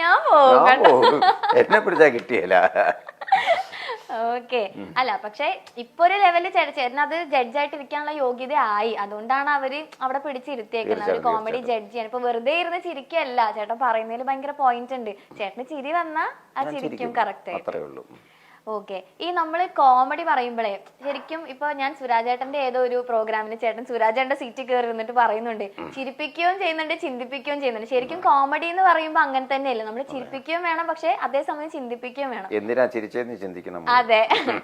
ഞാൻ പോകും എന്നെ പിടിച്ചാ കിട്ടിയല്ല ഓക്കെ. അല്ല പക്ഷെ ഇപ്പൊ ഒരു ലെവലിൽ ചേട്ടൻ അത് ജഡ്ജായിട്ട് ഇരിക്കാനുള്ള യോഗ്യത ആയി അതുകൊണ്ടാണ് അവർ അവിടെ പിടിച്ചിരുത്തിയേക്കുന്നത്. ഒരു കോമഡി ജഡ്ജ് ചെയ്യാൻ ഇപ്പൊ വെറുതെ ഇരുന്ന് ചിരിക്കല്ല. ചേട്ടൻ പറയുന്നതിൽ ഭയങ്കര പോയിന്റ് ഉണ്ട്. ചേട്ടന് ചിരി വന്നാ ആ ചിരിക്കും കറക്റ്റ് ആയിട്ട്. ഓക്കെ. ഈ നമ്മൾ കോമഡി പറയുമ്പോഴേ ശരിക്കും ഇപ്പൊ ഞാൻ സുരാജേട്ടന്റെ ഏതോ ഒരു പ്രോഗ്രാമിന് ചേട്ടൻ സുരാജേട്ടന്റെ സീറ്റിൽ കയറി ഇരുന്നിട്ട് പറയുന്നുണ്ട്. ചിരിപ്പിക്കുകയും ചെയ്യുന്നുണ്ട് ചിന്തിപ്പിക്കുകയും ചെയ്യുന്നുണ്ട്. ശരിക്കും കോമഡി എന്ന് പറയുമ്പോൾ അങ്ങനെ തന്നെയല്ലേ? നമ്മൾ ചിരിപ്പിക്കുകയും വേണം പക്ഷെ അതേസമയം ചിന്തിപ്പിക്കുകയും വേണം. എന്തിനാ ചിരിച്ചെന്ന് ചിന്തിക്കണം അതെ.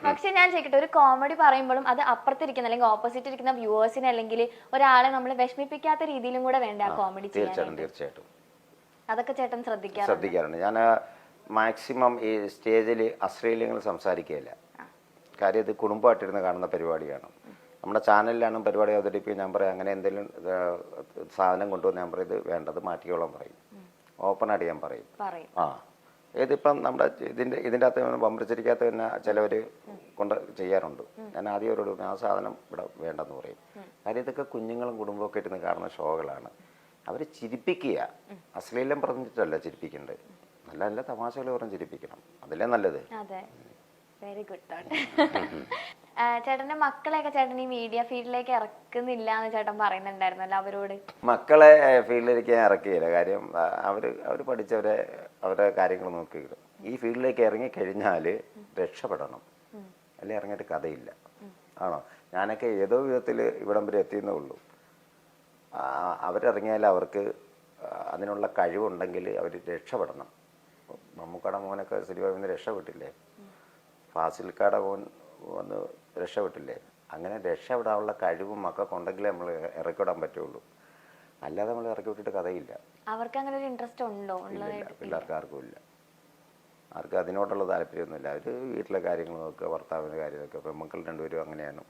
പക്ഷെ ഞാൻ ചോദിക്കട്ടെ ഒരു കോമഡി പറയുമ്പോഴും അത് അപ്പുറത്തിരിക്കുന്ന അല്ലെങ്കിൽ ഓപ്പോസിറ്റ് ഇരിക്കുന്ന വ്യൂവേഴ്സിന് അല്ലെങ്കിൽ ഒരാളെ നമ്മൾ വിഷമിപ്പിക്കാത്ത രീതിയിലും കൂടെ വേണ്ട ആ കോമഡി തീർച്ചയായിട്ടും അതൊക്കെ ചേട്ടൻ ശ്രദ്ധിക്കാറുണ്ട്. ശ്രദ്ധിക്കാറുണ്ട്. ഞാൻ മാക്സിമം ഈ സ്റ്റേജിൽ അശ്ലീലങ്ങൾ സംസാരിക്കുകയില്ല. കാര്യം ഇത് കുടുംബമായിട്ടിരുന്ന് കാണുന്ന പരിപാടിയാണ്. നമ്മുടെ ചാനലിലാണ് പരിപാടി അവതരിപ്പിക്കുക ഞാൻ പറയും അങ്ങനെ എന്തെങ്കിലും സാധനം കൊണ്ടുവന്ന് ഞാൻ പറയും ഇത് വേണ്ടത് മാറ്റിക്കോളാൻ പറയും. ഓപ്പണായിട്ട് ഞാൻ പറയും. ആ. ഇതിപ്പം നമ്മുടെ ഇതിന്റെ ഇതിന്റെ അകത്ത് വമ്പരിച്ചിരിക്കാത്ത തന്നെ ചിലവർ കൊണ്ട് ചെയ്യാറുണ്ട്. ഞാൻ ആദ്യം അവരോട് ആ സാധനം ഇവിടെ വേണ്ടെന്ന് പറയും. കാര്യം ഇതൊക്കെ കുഞ്ഞുങ്ങളും കുടുംബമൊക്കെ ഇരുന്ന് കാണുന്ന ഷോകളാണ്. അവർ ചിരിപ്പിക്കുക. അശ്ലീലം പറഞ്ഞിട്ടല്ല ചിരിപ്പിക്കേണ്ടത് നല്ല നല്ല തമാശകൾ പറഞ്ഞ് ചിരിപ്പിക്കണം. അതല്ലേ നല്ലത്. അതെ. വെരി ഗുഡ് തോട്ട് ചേട്ടന്റെ മക്കളെയൊക്കെ ചേട്ടൻ ഈ മീഡിയ ഫീൽഡിലേക്ക് ഇറക്കുന്നില്ല എന്ന് ചേട്ടൻ പറയുന്നുണ്ടായിരുന്നല്ലോ അവരോട്. മക്കളെ ഫീൽഡിലേക്ക് ഞാൻ ഇറക്കിയില്ല കാര്യം അവർ അവർ പഠിച്ചവരെ അവരുടെ കാര്യങ്ങൾ നോക്കിയിടും ഈ ഫീൽഡിലേക്ക് ഇറങ്ങി കഴിഞ്ഞാൽ രക്ഷപ്പെടണം. അല്ലെ? ഇറങ്ങിയിട്ട് കഥയില്ല. ആണോ? ഞാനൊക്കെ ഏതോ വിധത്തിൽ ഇവിടം വരെ എത്തിയെന്നേ ഉള്ളൂ. അവരിറങ്ങിയാൽ അവർക്ക് അതിനുള്ള കഴിവുണ്ടെങ്കിൽ അവർ രക്ഷപ്പെടണം. മമ്മൂക്കട മോനൊക്കെ സിനിമയിൽ നിന്ന് രക്ഷപ്പെട്ടില്ലേ? ഫാസിൽക്കാട മോൻ വന്ന് രക്ഷപ്പെട്ടില്ലേ? അങ്ങനെ രക്ഷപ്പെടാനുള്ള കഴിവും മക്കൾക്ക് ഉണ്ടെങ്കിലേ നമ്മൾ ഇറക്കിവിടാൻ പറ്റുള്ളൂ. അല്ലാതെ നമ്മൾ ഇറക്കി വിട്ടിട്ട് കഥയില്ല. അവർക്ക് അങ്ങനെ ഒരു ഇൻട്രസ്റ്റ് ഉണ്ടോ പിള്ളേർക്ക് ആർക്കും ഇല്ല. ആർക്കും അതിനോടുള്ള താല്പര്യമൊന്നുമില്ല. അവർ വീട്ടിലെ കാര്യങ്ങൾ നോക്കുക ഭർത്താവിന്റെ കാര്യം നോക്കുക പെൺമക്കൾ രണ്ടുപേരും അങ്ങനെയാണ്.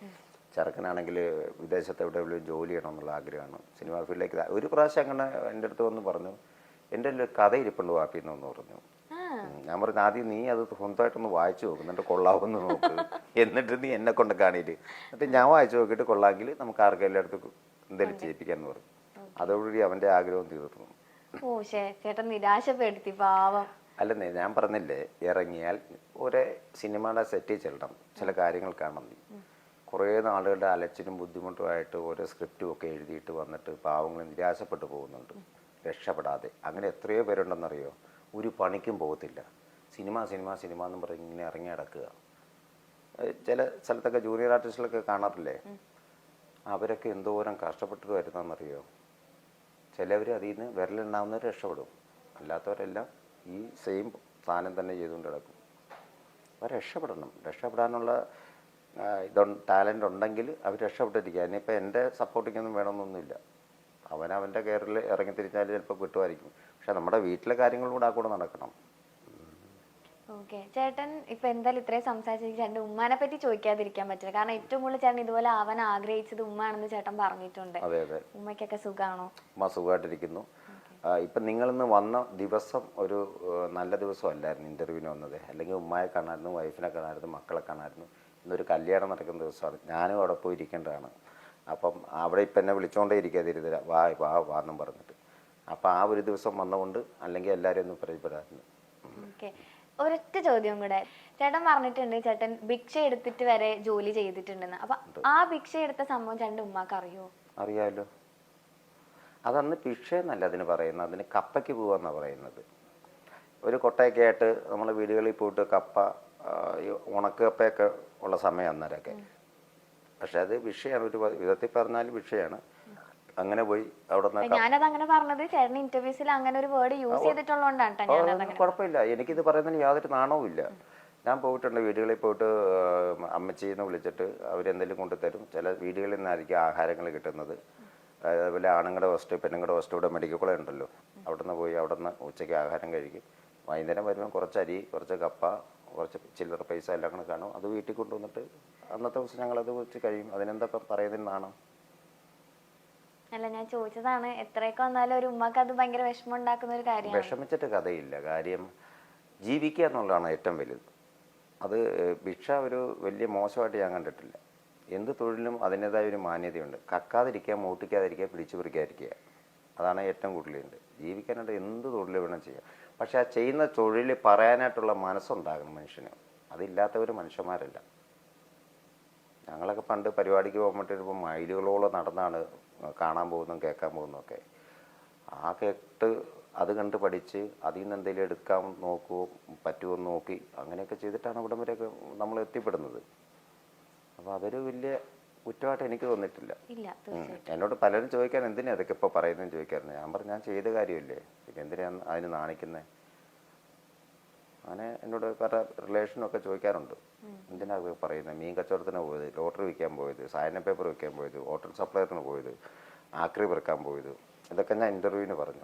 ചെറുക്കനാണെങ്കിൽ വിദേശത്ത് എവിടെയെങ്കിലും ജോലി ചെയ്യണം എന്നുള്ള ആഗ്രഹമാണ്. സിനിമാ ഫീൽഡിലേക്ക് ഒരു പ്രാവശ്യം അങ്ങനെ എന്റെ അടുത്ത് വന്ന് പറഞ്ഞു എന്റെ ഒരു കഥ ഇരിപ്പുണ്ട് വാപ്പിന്ന് എന്ന് പറഞ്ഞു. ഞാൻ പറഞ്ഞു ആദ്യം നീ അത് സ്വന്തമായിട്ടൊന്ന് വായിച്ചു നോക്കും എന്നിട്ട് കൊള്ളാവുന്ന നോക്ക്. എന്നിട്ട് നീ എന്നെ കൊണ്ട് കാണിയിട്ട് എന്നിട്ട് ഞാൻ വായിച്ചു നോക്കിയിട്ട് കൊള്ളാമെങ്കിൽ നമുക്ക് ആർക്കും അടുത്ത് എന്തെങ്കിലും ചെയ്യിപ്പിക്കാന്ന് പറഞ്ഞു. അതോടുകൂടി അവന്റെ ആഗ്രഹം തീർന്നു. ഓ ചേട്ടൻ നിരാശപ്പെടുത്തി പാവം. അല്ലെന്നേ ഞാൻ പറഞ്ഞില്ലേ ഇറങ്ങിയാൽ ഒരേ സിനിമയുടെ സെറ്റിൽ ചെല്ലണം. ചില കാര്യങ്ങൾ കാണണം നീ. കുറേ നാളുകളുടെ അലച്ചിലും ബുദ്ധിമുട്ടുമായിട്ട് ഓരോ സ്ക്രിപ്റ്റും ഒക്കെ എഴുതിയിട്ട് വന്നിട്ട് പാവങ്ങൾ നിരാശപ്പെട്ടു പോകുന്നുണ്ട്. രക്ഷപ്പെടാതെ. അങ്ങനെ എത്രയോ പേരുണ്ടെന്നറിയോ? ഒരു പണിക്കും പോകത്തില്ല. സിനിമ സിനിമ സിനിമ എന്ന് പറഞ്ഞ് ഇങ്ങനെ ഇറങ്ങി നടക്കുക. ചില സ്ഥലത്തൊക്കെ ജൂനിയർ ആർട്ടിസ്റ്റുകളൊക്കെ കാണാറില്ലേ? അവരൊക്കെ എന്തോരം കഷ്ടപ്പെട്ടിട്ട് വരുന്നതെന്നറിയോ ചിലവർ അതിൽ നിന്ന് വിരലുണ്ടാവുന്നവർ രക്ഷപ്പെടും. അല്ലാത്തവരെല്ലാം ഈ സെയിം സാധനം തന്നെ ചെയ്തുകൊണ്ട് കിടക്കും അവർ രക്ഷപ്പെടണം. രക്ഷപ്പെടാനുള്ള ഇതൊ ടാലന്റ് ഉണ്ടെങ്കിൽ അവർ രക്ഷപ്പെട്ടിരിക്കുക. ഇനിയിപ്പോൾ എന്റെ സപ്പോർട്ടിങ്ങൊന്നും വേണമെന്നൊന്നുമില്ല. അവൻ അവന്റെ കെയറിൽ ഇറങ്ങി തിരിച്ചാൽ ചിലപ്പോൾ കിട്ടുമായിരിക്കും. പക്ഷെ നമ്മുടെ വീട്ടിലെ കാര്യങ്ങളും കൂടെ ആ കൂടെ നടക്കണം. ഓക്കെ. ചേട്ടൻ ഇപ്പൊ എന്തായാലും ഇത്രയും സംസാരിച്ചു ചേട്ടൻ ഉമ്മാനെ പറ്റി ചോദിക്കാതിരിക്കാൻ പറ്റില്ല. കാരണം ഏറ്റവും കൂടുതൽ ചേട്ടൻ ഇതുപോലെ അവൻ ആഗ്രഹിച്ചത് ഉമ്മയാണെന്ന് ചേട്ടൻ പറഞ്ഞിട്ടുണ്ട്. അതെ അതെ. ഉമ്മയ്ക്കൊക്കെ സുഖമാണോ ഉമ്മ സുഖമായിട്ടിരിക്കുന്നു. ഇപ്പൊ നിങ്ങളിന്ന് വന്ന ദിവസം ഒരു നല്ല ദിവസം അല്ലായിരുന്നു ഇന്റർവ്യൂവിന് വന്നത്. അല്ലെങ്കിൽ ഉമ്മയെ കാണാമായിരുന്നു വൈഫിനെ കാണാമായിരുന്നു മക്കളെ കാണാമായിരുന്നു ഇന്നൊരു കല്യാണം നടക്കുന്ന ദിവസമാണ്. ഞാനും അവിടെ പോയി ഇരിക്കേണ്ടതാണ് അപ്പം അവിടെ ഇപ്പം എന്നെ വിളിച്ചുകൊണ്ടേ ഇരിക്കുക തിരുതര വാ വാ വാ എന്നും പറഞ്ഞിട്ട്. അപ്പം ആ ഒരു ദിവസം വന്നുകൊണ്ട് അല്ലെങ്കിൽ എല്ലാവരും ഒന്ന് പരിചയപ്പെടാറുണ്ട്. ഓക്കെ. ഒരൊറ്റ ചോദ്യം കൂടെ. ചേട്ടൻ പറഞ്ഞിട്ടുണ്ട് ചേട്ടൻ ഭിക്ഷ എടുത്തിട്ട് വരെ ജോലി ചെയ്തിട്ടുണ്ടെന്ന്. അപ്പൊ ആ ഭിക്ഷ എടുത്ത സംഭവം ചേട്ടന്റെ ഉമ്മാക്ക് അറിയോ? അറിയാമല്ലോ അതന്ന് ഭിക്ഷ എന്നല്ല അതിന് പറയുന്നത്. അതിന് കപ്പയ്ക്ക് പോവാന്നാ പറയുന്നത്. ഒരു കൊട്ടയൊക്കെ ആയിട്ട് നമ്മൾ വീടുകളിൽ പോയിട്ട് കപ്പ ഉണക്കപ്പയൊക്കെ ഈ ഉള്ള സമയം അന്നേരമൊക്കെ. പക്ഷെ അത് വിഷയമാണ് ഒരു വിധത്തിൽ പറഞ്ഞാൽ വിഷയമാണ് അങ്ങനെ പോയി അവിടെ ഞാനത് അങ്ങനെ പറഞ്ഞത് ചേട്ടൻ ഇന്റർവ്യൂസിൽ അങ്ങനെ ഒരു വേർഡ് യൂസ് ചെയ്തിട്ടുള്ളതുകൊണ്ടാണ് കുഴപ്പമില്ല. എനിക്കിത് പറയുന്നതിന് യാതൊരു നാണവും ഇല്ല. ഞാൻ പോയിട്ടുണ്ട് വീടുകളിൽ പോയിട്ട് അമ്മച്ചിന്ന് വിളിച്ചിട്ട് അവരെന്തെങ്കിലും കൊണ്ടുതരും. ചില വീടുകളിൽ നിന്നായിരിക്കും ആഹാരങ്ങൾ കിട്ടുന്നത്. അതേപോലെ ആണുങ്ങളുടെ ഹോസ്റ്റ് പെണ്ണുങ്ങളുടെ ഹോസ്റ്റ് ഇവിടെ മെഡിക്കൽ കോളേജ് ഉണ്ടല്ലോ. അവിടെ നിന്ന് പോയി അവിടെ നിന്ന് ഉച്ചയ്ക്ക് ആഹാരം കഴിക്കും. വൈകുന്നേരം വരുമ്പോൾ കുറച്ച് അരി കുറച്ച് കപ്പ കുറച്ച് ചില്ലറ പൈസ എല്ലാം കൂടെ കാണും. അത് വീട്ടിൽ കൊണ്ടുവന്നിട്ട് അന്നത്തെ ദിവസം ഞങ്ങൾ അത് വെച്ച് കഴിയും. അതിനെന്താ പറയുന്നതെന്നാണ് അല്ല ഞാൻ ചോദിച്ചതാണ് എത്രയൊക്കെ വന്നാലും ഒരു ഉമ്മക്ക് അത് ഭയങ്കര വിഷമം ഉണ്ടാക്കുന്ന ഒരു കാര്യം വിഷമിച്ചിട്ട് കഥയില്ല. കാര്യം ജീവിക്കുക എന്നുള്ളതാണ് ഏറ്റവും വലുത്. അത് ഭിക്ഷ ഒരു വലിയ മോശമായിട്ട് ഞാൻ കണ്ടിട്ടില്ല. എന്ത് തൊഴിലും അതിന്റെതായ ഒരു മാന്യതയുണ്ട്. കക്കാതിരിക്കുക മൂട്ടിക്കാതിരിക്കുക പിടിച്ചു പറിക്കാതിരിക്കുക അതാണ് ഏറ്റവും കൂടുതലുണ്ട്. ജീവിക്കാനായിട്ട് എന്ത് തൊഴിൽ വേണം ചെയ്യാം. പക്ഷെ ആ ചെയ്യുന്ന തൊഴിൽ പറയാനായിട്ടുള്ള മനസ്സുണ്ടാകണം മനുഷ്യന്. അതില്ലാത്തവർ മനുഷ്യന്മാരല്ല. ഞങ്ങളൊക്കെ പണ്ട് പരിപാടിക്ക് പോകുമ്പോഴത്തേക്കും മൈലുകളോളം നടന്നാണ് കാണാൻ പോകുന്നതും കേൾക്കാൻ പോകുന്നതൊക്കെ. ആ കേട്ട് അത് കണ്ട് പഠിച്ച് അതിൽ നിന്ന് എന്തെങ്കിലും എടുക്കാൻ നോക്കുമോ പറ്റുമോ നോക്കി അങ്ങനെയൊക്കെ ചെയ്തിട്ടാണ് ഇവിടം വരെയൊക്കെ നമ്മൾ എത്തിപ്പെടുന്നത് അപ്പോൾ അതൊരു വലിയ കുറ്റമായിട്ട് എനിക്ക് തോന്നിയിട്ടില്ല. എന്നോട് പലരും ചോദിക്കാൻ എന്തിനാ അതൊക്കെ ഇപ്പോൾ പറയുന്നതെന്ന്? ചോദിക്കാറുണ്ട്. ഞാൻ പറഞ്ഞു ഞാൻ ചെയ്ത കാര്യമല്ലേ? പിന്നെ എന്തിനാണ് അതിന് നാണിക്കുന്നത് അങ്ങനെ എന്നോട് പല റിലേഷനൊക്കെ ചോദിക്കാറുണ്ട്. എന്തിനാ പറയുന്നത് മീൻ കച്ചവടത്തിന് പോയത് ലോട്ടറി വിൽക്കാൻ പോയത് സായന പേപ്പർ വിൽക്കാൻ പോയത് ഹോട്ടൽ സപ്ലയറിന് പോയത് ആക്രി പെറുക്കാൻ പോയത്? ഇതൊക്കെ ഞാൻ ഇന്റർവ്യൂവിന് പറഞ്ഞു.